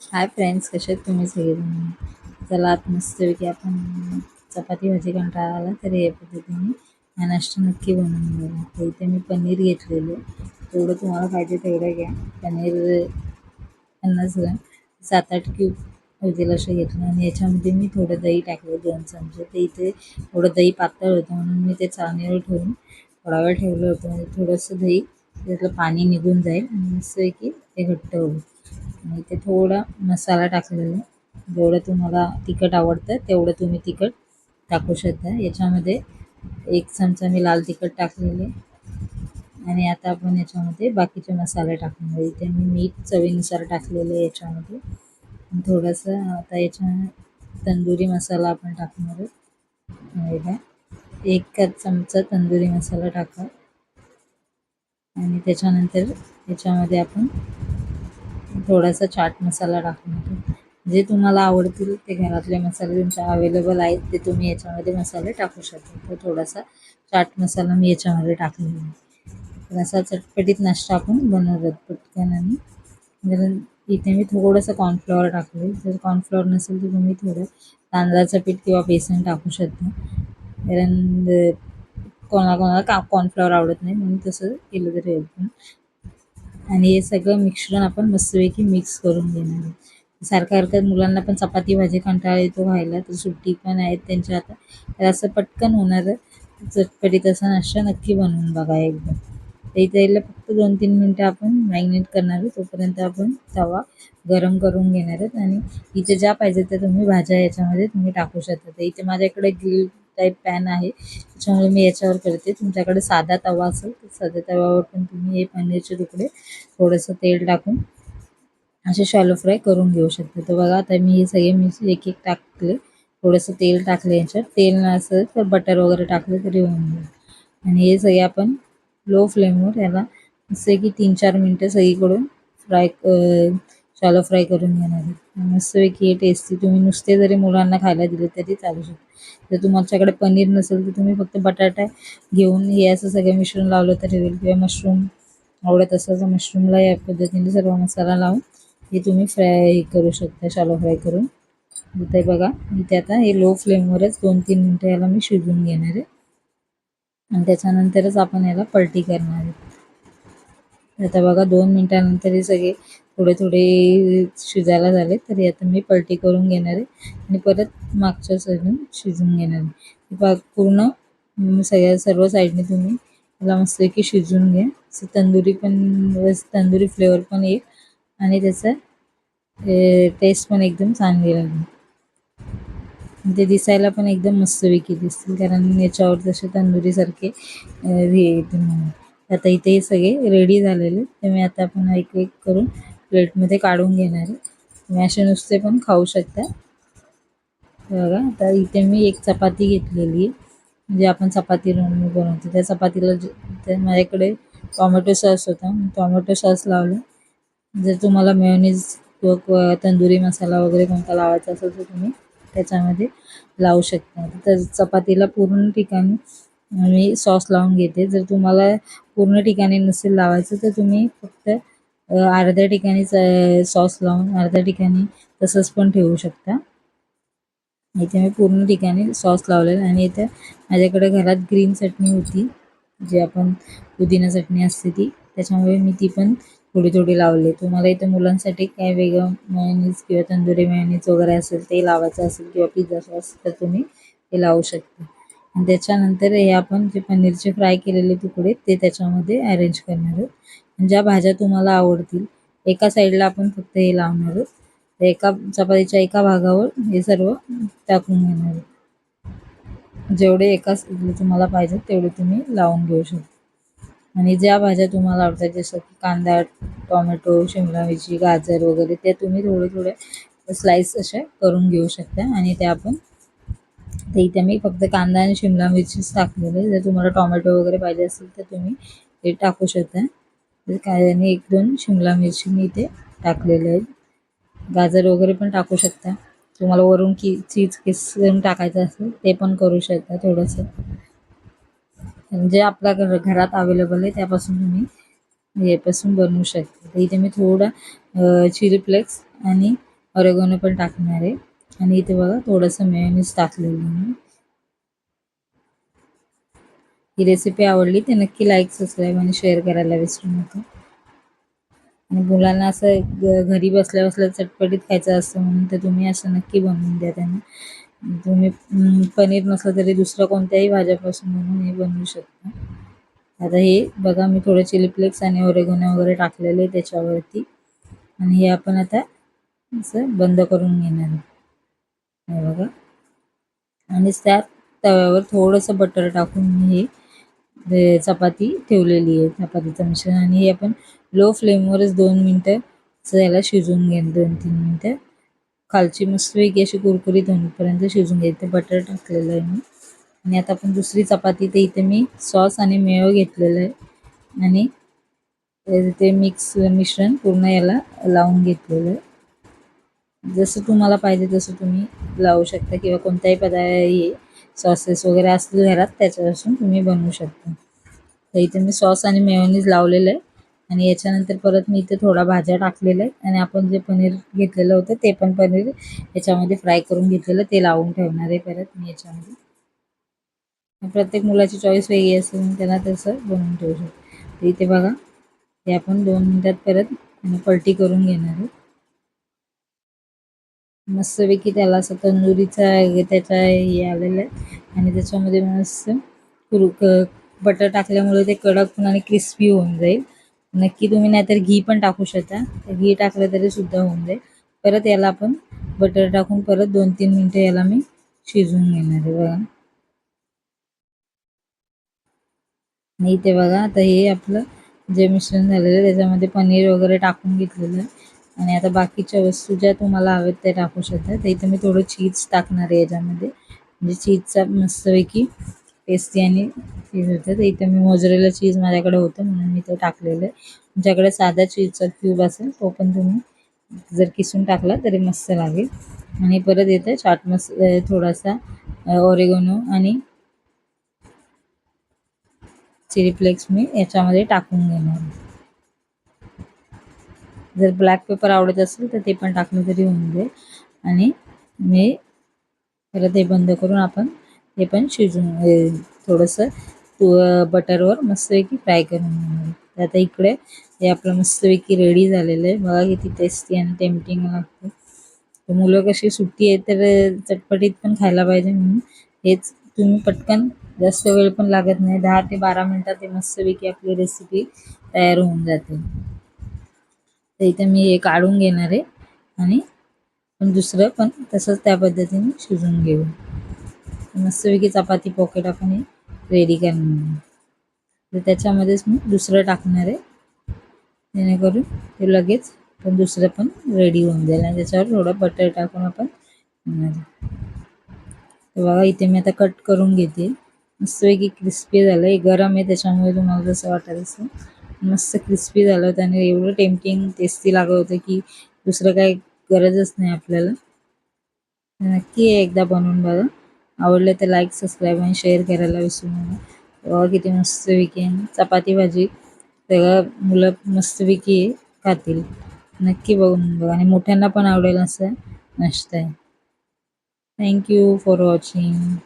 Hi friends कसे आहेत तुम्ही सगळेजण? चला आत मस्तपैकी आपण चपाती भाजी कंटाळा आला तर या पद्धतीने नाश्ता नक्की बनवून बघा तर इथे मी पनीर घेतलेलं. तेवढं तुम्हाला पाहिजे तेवढं घ्या. पनीर पन्नास ग्रॅम सात आठ क्यूब होतील असं घेतलं. आणि याच्यामध्ये मी थोडं दही टाकलं दोन चमचे. ते इथे थोडं दही पातळ होतं म्हणून मी ते चाळणीवर ठेवून थोडा वेळ ठेवलं होतं. म्हणजे थोडंसं दही त्यातलं पाणी निघून जाईल. आणि मस्तपैकी ते घट्ट होईल. आणि इथे थोडा मसाला टाकलेला. आहे जेवढं तुम्हाला तिखट आवडतं तेवढं तुम्ही तिखट टाकू शकता. याच्यामध्ये एक चमचा मी लाल तिखट टाकलेले आणि आता आपण याच्यामध्ये बाकीचे मसाले टाकणार इथे मी मीठ चवीनुसार टाकलेले आहे याच्यामध्ये. थोडंसं आता याच्या तंदुरी मसाला आपण टाकणार आहोत एक चमचा तंदुरी मसाला टाका. आणि त्याच्यानंतर याच्यामध्ये आपण थोडासा चाट मसाला टाकून जे तुम्हाला आवडतील ते घरातले मसाले तुमच्या अवेलेबल आहेत ते तुम्ही याच्यामध्ये मसाले टाकू शकता. तर थोडासा चाट मसाला मी याच्यामध्ये टाकलेला आहे तर असा चटपटीत नाश्ता आपण बनवतात पटकन आणि. इथे मी थोडंसं कॉर्नफ्लॉवर टाकले जर कॉर्नफ्लॉवर नसेल तर तुम्ही थोडं तांदळाचं पीठ किंवा बेसन टाकू शकता. कारण कोणाला का कॉर्नफ्लॉवर आवडत नाही म्हणून तसं केलं तरी होईल पण आणि हे सगळं मिश्रण आपण मस्तपैकी मिक्स करून घेणार आहे. सारखं सारखं मुलांना पण चपाती भाजी कंटाळा येतो व्हायला तर सुट्टी पण आहेत त्यांच्या आता तर असं पटकन होणार चटपटीत असा नाश्ता नक्की बनवून बघा एकदम तर त्याला फक्त दोन तीन मिनटं आपण मॅग्नेट करणार आहे तोपर्यंत आपण तवा गरम करून घेणार आहेत. आणि इथे ज्या पाहिजे त्या तुम्ही भाज्या याच्यामध्ये तुम्ही टाकू शकता. तर इथे माझ्याकडे ग्रिल टाईप पॅन आहे. त्याच्यामुळे मी याच्यावर करते. तुमच्याकडे साधा तवा असेल तर साध्या तव्यावर पण तुम्ही हे पनीरचे तुकडे थोडंसं तेल टाकून असे शॅलो फ्राय करून घेऊ शकता. तर बघा आता मी हे सगळे मी एक एक टाकले. थोडंसं तेल टाकलं याच्यात. तेल नसेल तर बटर वगैरे टाकलं तरी होऊन जाईल. आणि हे सगळे आपण लो फ्लेमवर याला जसे की तीन चार मिनटं सगळीकडून फ्राय शॅलो फ्राय करून घेणार आहे मस्तपैकी हे टेस्टी तुम्ही नुसते जरी मुलांना खायला दिले तरी चालू शकते. जर तुमच्याकडे पनीर नसेल तर तुम्ही फक्त बटाटा घेऊन हे असं सगळं मिश्रण लावलं तरी होईल किंवा मशरूम आवडत असेल तर मशरूमला या पद्धतीने सर्व मसाला लावून हे तुम्ही फ्राय करू शकता शालो फ्राय करून. इथे बघा इथे आता हे लो फ्लेमवरच दोन तीन मिनटं याला मी शिजवून घेणार आहे. आणि त्याच्यानंतरच आपण याला पलटी करणार आहे. आता बघा दोन मिनटानंतर हे सगळे थोडे थोडे शिजायला झाले तरी आता मी पलटी करून घेणार आहे आणि परत मागच्या साईडून शिजवून घेणार आहे. पूर्ण सगळ्या सर्व साईडने तुम्ही त्याला मस्तपैकी शिजवून घ्या. असं तंदुरी पण तंदुरी फ्लेवर पण येईल आणि त्याचा टेस्ट पण एकदम चांगली लागेल. ते दिसायला पण एकदम मस्तपैकी दिसतील कारण याच्यावर जसे तंदुरीसारखे हे येते म्हणून. आता इथे सगळे रेडी झालेले ते मी आता आपण एक एक करून प्लेटमध्ये काढून घेणार आहे. तुम्ही असे नुसते पण खाऊ शकता. बघा आता इथे मी एक चपाती घेतलेली आहे. जे आपण चपाती बनवतो. त्या चपातीला त्या माझ्याकडे टॉमॅटो सॉस होता. टॉमॅटो सॉस लावला. जर तुम्हाला मेयोनीज किंवा तंदुरी मसाला वगैरे कोणता लावायचा असेल तर तुम्ही त्याच्यामध्ये लावू शकता. तर चपातीला पूर्ण ठिकाणी मी सॉस लावून घेते. जर तुम्हाला पूर्ण ठिकाणी नसेल लावायचं तर तुम्ही फक्त अर्ध्या ठिकाणी सॉस लावून अर्ध्या ठिकाणी तसंच पण ठेवू शकता. इथे मी पूर्ण ठिकाणी सॉस लावलेला आणि इथे माझ्याकडे घरात ग्रीन चटणी होती जी आपण पुदिना चटणी असते ती. त्याच्यामुळे मी ती पण थोडी थोडी लावली. तुम्हाला इथे मुलांसाठी काय वेगळं मेयोनीज किंवा तंदुरी मेयोनीज वगैरे असेल ते लावायचं असेल किंवा पिझ्झा सॉस तर तुम्ही ते लावू शकता. आणि त्याच्यानंतर हे आपण जे पनीरचे फ्राय केलेले तुकडे ते त्याच्यामध्ये अरेंज करणार आहोत. ज्या भाज्या तुम्हाला आवडतील एका साईडला आपण फक्त हे लावणार आहोत. एका चपातीच्या एका भागावर हे सर्व टाकून घेणार आहोत. जेवढे एका तुम्हाला पाहिजे तेवढे तुम्ही लावून घेऊ शकता. आणि ज्या भाज्या तुम्हाला आवडतात जसं की कांदा टोमॅटो शिमला मिरची गाजर वगैरे ते तुम्ही थोडे थोडे स्लाइस असे करून घेऊ शकता. आणि ते आपण ते इथे मी फक्त कांदा आणि शिमला मिरचीच टाकलेले जर तुम्हाला टोमॅटो वगैरे पाहिजे असेल तर तुम्ही ते टाकू शकता. काय आणि एक दोन शिमला मिरची मी इथे टाकलेले आहेत गाजर वगैरे पण टाकू शकता. तुम्हाला वरून की चीज किसून टाकायचं असेल ते पण करू शकता थोडंसं. जे आपल्या घर घरात अवेलेबल आहे त्यापासून तुम्ही यापासून बनवू शकता. तर इथे मी थोडा चिली फ्लेक्स आणि ऑरेगोनो पण टाकणार आहे. आणि इथे बघा थोडंसं मेयोनीज टाकलेलं आहे ही रेसिपी आवडली तर नक्की लाईक सबस्क्राईब आणि शेअर करायला विसरू नका. आणि मुलांना असं घरी बसल्या बसल्या चटपटीत खायचं असतं म्हणून तर तुम्ही असं नक्की बनवून द्या त्यांना. तुम्ही पनीर नसलं तरी दुसऱ्या कोणत्याही भाज्यापासून म्हणून हे बनवू शकता. आता हे बघा मी थोडं चिली फ्लेक्स आणि ओरेगोना वगैरे टाकलेले आहे त्याच्यावरती. आणि हे आपण आता असं बंद करून घेणार आहे. हे बघा. आणि त्या तव्यावर थोडंसं बटर टाकून मी हे चपाती ठेवलेली आहे चपातीचं मिश्रण. आणि हे आपण लो फ्लेमवरच दोन मिनटं याला शिजवून घेईन दोन तीन मिनटं. खालची मस्तपैकी अशी कुरकुरीत होईपर्यंत शिजून घ्यायचे. बटर टाकलेलं आहे मी. आणि आता आपण दुसरी चपाती ते इथे मी सॉस आणि मेव घेतलेलं आहे. आणि ते- ते मिक्स मिश्रण पूर्ण याला लावून घेतलेलं आहे. जसं तुम्हाला पाहिजे तसं तुम्ही लावू शकता किंवा कोणताही पदार्थ सॉसेस वगैरे असतील घरात त्याच्यापासून तुम्ही बनवू शकता. तर इथे मी सॉस आणि मेयोनीज लावलेलं आहे. आणि याच्यानंतर परत मी इथे थोडा भाज्या टाकलेल्या आहेत आणि आपण जे पनीर घेतलेलं होतं ते पण पनीर याच्यामध्ये फ्राय करून घेतलेलं ते लावून ठेवणार आहे परत मी याच्यामध्ये. प्रत्येक मुलाची चॉईस वेगळी असेल म्हणून त्याला तसं बनवून ठेवू शकतो. इथे बघा हे आपण दोन मिनटात परत पलटी करून घेणार आहे. मस्तपैकी त्याला असं तंदुरीचा त्याचा हे आलेलं आहे. आणि त्याच्यामध्ये मस्त कुरु बटर टाकल्यामुळे ते कडक पण आणि क्रिस्पी होऊन जाईल. नक्की तुम्ही नाहीतर घी पण टाकू शकता. तर घी टाकलं तरी सुद्धा होऊन जाईल. परत याला आपण बटर टाकून परत दोन तीन मिनटं याला मी शिजवून घेणार आहे बघा. नाही ते बघा आता हे आपलं जे मिश्रण झालेलं आहे त्याच्यामध्ये पनीर वगैरे टाकून घेतलेलं आहे. आणि आता बाकीच्या वस्तू ज्या तुम्हाला हव्यात त्या टाकू शकता. तर इथे मी थोडं चीज टाकणार आहे याच्यामध्ये. म्हणजे चीजचा मस्तपैकी टेस्टी आणि चीज होतं. तर इथे मी मोजरेला चीज माझ्याकडे होतं म्हणून मी ते टाकलेलं आहे. तुमच्याकडे साधा चीजचा क्यूब असेल तो पण तुम्ही जर किसून टाकला तरी मस्त लागेल. आणि परत येतं चाट मस थोडासा ओरेगोनो आणि चिली फ्लेक्स मी याच्यामध्ये टाकून घेणार जर ब्लॅक पेपर आवडत असेल तर ते पण टाकलं तरी होऊन जाईल. आणि मी परत हे बंद करून आपण हे पण शिजून थोडंसं तू बटरवर मस्तपैकी फ्राय करून घेणार तर आता इकडे हे आपलं मस्तपैकी रेडी झालेलं आहे. बघा किती टेस्टी आणि टेम्पटिंग लागतं. तर मुलं कशी सुट्टी आहे तर चटपटीत पण खायला पाहिजे म्हणून. हेच तुम्ही पटकन जास्त वेळ पण लागत नाही. दहा ते बारा मिनटात हे मस्तपैकी आपली रेसिपी तयार होऊन जाते. तर इथे मी हे काढून घेणार आहे आणि पण दुसरं पण तसंच त्या पद्धतीने शिजून घेऊ. मस्तपैकी चपाती पॉकेट आपण हे रेडी करणार तर त्याच्यामध्येच मी दुसरं टाकणार आहे. जेणेकरून ते लगेच पण दुसरं पण रेडी होऊन जाईल आणि त्याच्यावर थोडं बटर टाकून आपण तर बघा इथे मी आता कट करून घेते. मस्तपैकी क्रिस्पी झालं आहे गरम आहे त्याच्यामुळे तुम्हाला जसं वाटत असं मस्त क्रिस्पी झालं होतं आणि एवढं टेम्पटिंग टेस्टी लागत होतं की दुसरं काही गरजच नाही आपल्याला. नक्की एकदा बनवून बघा. आवडलं तर लाईक सबस्क्राईब आणि शेअर करायला विसरू नका. किती किती विकी आहे. चपाती भाजी. सगळं मुलं मस्तपैकी खातील. नक्की बघून बघा. आणि मोठ्यांना पण आवडेल असं. नाश्ता आहे. Thank you for watching